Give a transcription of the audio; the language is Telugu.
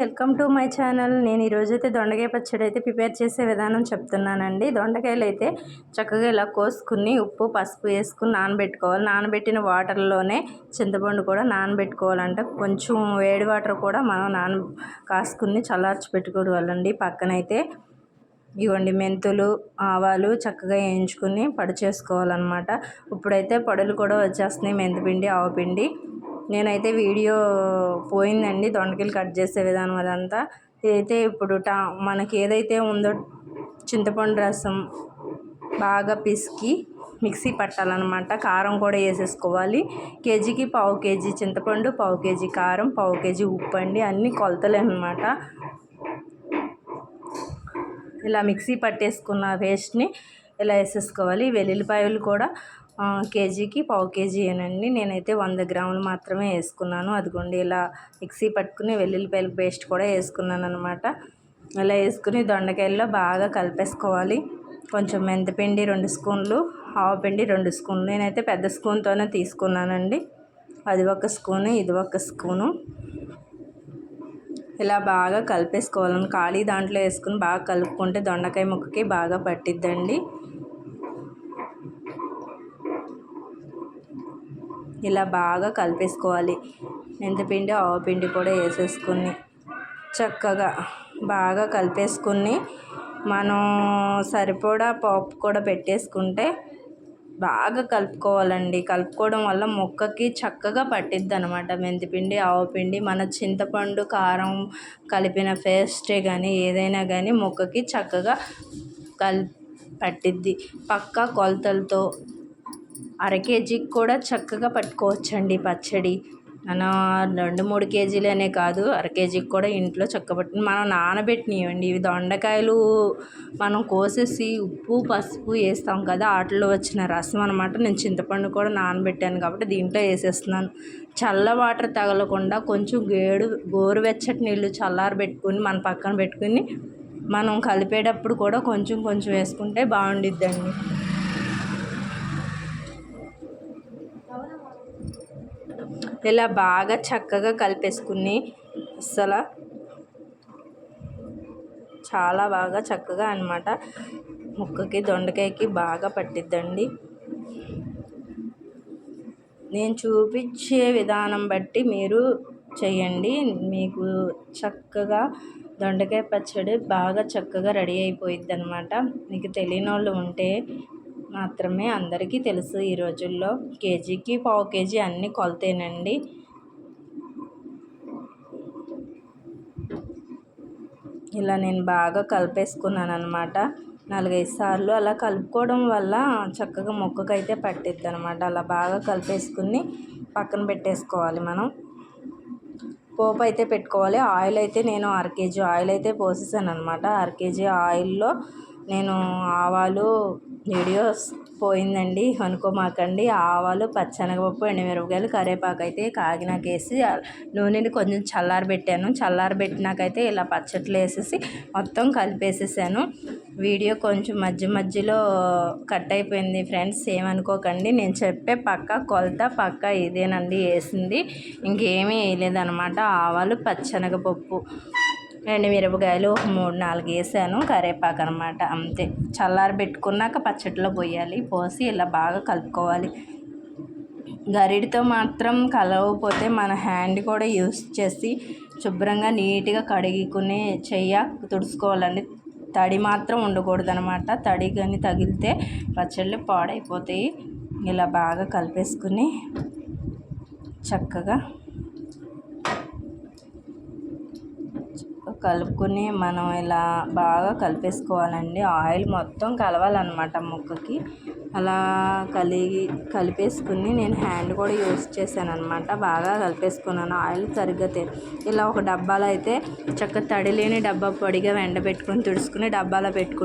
Welcome to my channel. నేను ఈరోజు అయితే దొండకాయ పచ్చడి అయితే ప్రిపేర్ చేసే విధానం చెప్తున్నానండి. దొండకాయలు అయితే చక్కగా ఇలా కోసుకుని ఉప్పు పసుపు వేసుకుని నానబెట్టుకోవాలి. నానబెట్టిన వాటర్లోనే చింతపండు కూడా నానబెట్టుకోవాలంట. కొంచెం వేడి వాటర్ కూడా మనం నాన కాసుకుని చల్లార్చి పెట్టుకోవాలండి పక్కనైతే ఇవ్వండి మెంతులు ఆవాలు చక్కగా వేయించుకుని పడి చేసుకోవాలన్నమాట. ఇప్పుడైతే పడులు కూడా వచ్చేస్తున్నాయి. మెంతిపిండి ఆవపిండి. నేనైతే వీడియో పోయిందండి. దొండకాయలు కట్ చేసే విధానం అదంతా. ఇదైతే ఇప్పుడు టా మనకి ఏదైతే ఉందో చింతపండు రసం బాగా పిసికి మిక్సీ పట్టాలన్నమాట. కారం కూడా వేసేసుకోవాలి. కేజీకి పావు కేజీ చింతపండు పావు కేజీ కారం పావు కేజీ ఉప్పు అండి. అన్నీ కొలతలే అనమాట ఇలా మిక్సీ పట్టేసుకున్న పేస్ట్ని ఇలా వేసేసుకోవాలి. వెల్లుల్లిపాయలు కూడా కేజీకి పావు కేజీ అనండి నేనైతే వంద గ్రాములు మాత్రమే వేసుకున్నాను. అదిగోండి ఇలా మిక్సీ పట్టుకుని వెల్లుల్లిపాయల పేస్ట్ కూడా వేసుకున్నాను అనమాట ఇలా వేసుకుని దొండకాయల్లో బాగా కలిపేసుకోవాలి. కొంచెం మెంతపిండి రెండు స్పూన్లు ఆవపిండి రెండు స్పూన్లు. నేనైతే పెద్ద స్పూన్తోనే తీసుకున్నానండి. అది ఒక స్పూను ఇది ఒక స్పూను. ఇలా బాగా కలిపేసుకోవాలని ఖాళీ దాంట్లో వేసుకుని బాగా కలుపుకుంటే దొండకాయ ముక్కకి బాగా పట్టిద్దండి. ఇలా బాగా కలిపేసుకోవాలి. మెంతిపిండి ఆవపిండి కూడా వేసేసుకుని చక్కగా బాగా కలిపేసుకుని మనం సరిపడా పప్పు కూడా పెట్టేసుకుంటే బాగా కలుపుకోవాలండి. కలుపుకోవడం వల్ల మొక్కకి చక్కగా పట్టిద్ది అనమాట మెంతిపిండి ఆవపిండి మన చింతపండు కారం కలిపిన పేస్టే కానీ ఏదైనా కానీ మొక్కకి చక్కగా కల్ పట్టిద్ది. పక్కా కొలతలతో అర కేజీకి కూడా చక్కగా పట్టుకోవచ్చండి పచ్చడి. మన రెండు మూడు కేజీలనే కాదు అర కేజీకి కూడా ఇంట్లో చక్కబెట్టి మనం నానబెట్టినవండి ఇవి దొండకాయలు మనం కోసేసి ఉప్పు పసుపు వేస్తాం కదా వాటిలో వచ్చిన రసం అనమాట నేను చింతపండు కూడా నానబెట్టాను కాబట్టి దీంట్లో వేసేస్తున్నాను. చల్ల వాటర్ తగలకుండా కొంచెం గేడు గోరువెచ్చటి నీళ్ళు చల్లారబెట్టుకుని మన పక్కన పెట్టుకుని మనం కలిపేటప్పుడు కూడా కొంచెం కొంచెం వేసుకుంటే బాగుండిద్దండి. ఇలా బాగా చక్కగా కలిపేసుకుని అసలు చాలా బాగా చక్కగా అనమాట ముక్కకి దొండకాయకి బాగా పట్టిద్దండి. నేను చూపించే విధానం బట్టి మీరు చేయండి. మీకు చక్కగా దొండకాయ పచ్చడి బాగా చక్కగా రెడీ అయిపోయిద్ది అనమాట మీకు తెలియని వాళ్ళు ఉంటే మాత్రమే అందరికీ తెలుసు. ఈ రోజుల్లో కేజీకి పావు కేజీ అన్నీ కొలతేనండి. ఇలా నేను బాగా కలిపేసుకున్నాను అనమాట నాలుగైదు సార్లు అలా కలుపుకోవడం వల్ల చక్కగా మొక్కకైతే పట్టిద్ది అనమాట అలా బాగా కలిపేసుకుని పక్కన పెట్టేసుకోవాలి మనం. పోపు అయితే పెట్టుకోవాలి. ఆయిల్ అయితే నేను అర కేజీ ఆయిల్ అయితే పోసేసాను అనమాట అర కేజీ ఆయిల్లో నేను ఆవాలు వీడియోస్ పోయిందండి. అనుకోమాకండి ఆవాలు పచ్చనగపప్పు ఎండుమిరపకాయలు కరివేపాకు అయితే కాగినాకేసి నూనెని కొంచెం చల్లారబెట్టాను. చల్లారబెట్టినాకైతే ఇలా పచ్చట్లు వేసేసి మొత్తం కలిపేసేసాను. వీడియో కొంచెం మధ్య మధ్యలో కట్ అయిపోయింది ఫ్రెండ్స్. ఏమనుకోకండి. నేను చెప్పే పక్క కొలత పక్క ఇదేనండి. వేసింది. ఇంకేమీ వేయలేదన్నమాట. ఆవాలు పచ్చనగపప్పు. రెండు మిరపకాయలు ఒక మూడు నాలుగు వేసాను కరివేపాకు అనమాట అంతే. చల్లారి పెట్టుకున్నాక పచ్చడిలో పోయాలి పోసి ఇలా బాగా కలుపుకోవాలి. గరిడితో మాత్రం కలవకపోతే మన హ్యాండ్ కూడా యూస్ చేసి శుభ్రంగా నీట్గా కడిగికునే చెయ్య తుడుచుకోవాలండి. తడి మాత్రం ఉండకూడదు అనమాట తడి కానీ తగిలితే పచ్చళ్ళు పాడైపోతాయి. ఇలా బాగా కలిపేసుకుని చక్కగా కలుపుకొని మనం ఇలా బాగా కలిపేసుకోవాలండి. ఆయిల్ మొత్తం కలవాలన్నమాట ముక్కకి. అలా కలిగి కలిపేసుకుని నేను హ్యాండ్ కూడా యూస్ చేశాను అనమాట బాగా కలిపేసుకున్నాను. ఆయిల్ సరిగ్గా ఇలా ఒక డబ్బాలో అయితే చక్కగా తడి లేని డబ్బా పొడిగా ఎండబెట్టుకుని తుడుచుకుని డబ్బాలో పెట్టుకుని